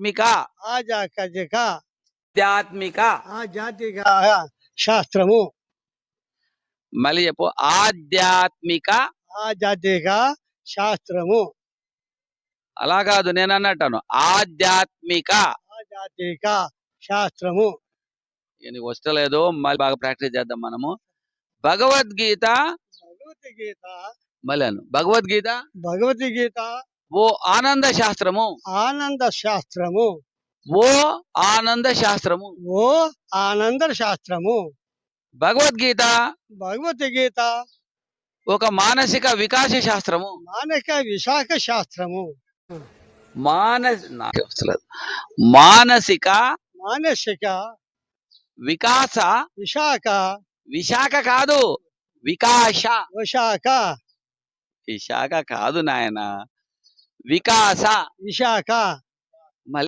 ఆధ్యాత్మిక ఆజాకజిక ఆధ్యాత్మిక ఆధ్యాత్మిక శాస్త్రము. మళ్ళీ చెప్పు ఆధ్యాత్మిక ఆధ్యాత్మిక శాస్త్రము. అలా కాదు నేను అన్నట్టాను ఆధ్యాత్మిక ఆధ్యాత్మిక శాస్త్రము. నీకు వస్తలేదు మళ్ళీ బాగా ప్రాక్టీస్ చేద్దాం మనము. భగవద్గీత భగవద్గీత మళ్ళీ భగవద్గీత భగవద్గీత ఓ ఆనంద శాస్త్రము. ఆనంద శాస్త్రము. ఓ ఆనంద శాస్త్రము. ఓ ఆనంద శాస్త్రము. భగవద్గీత. భగవద్గీత. ఒక మానసిక వికాస శాస్త్రము. మానక విశాఖ శాస్త్రము. మానస్. మానసిక మానసిక వికాస విశాఖ విశాఖ కాదు. వికాస విశాఖ. విశాఖ కాదు నాయన. వికాస విశాఖ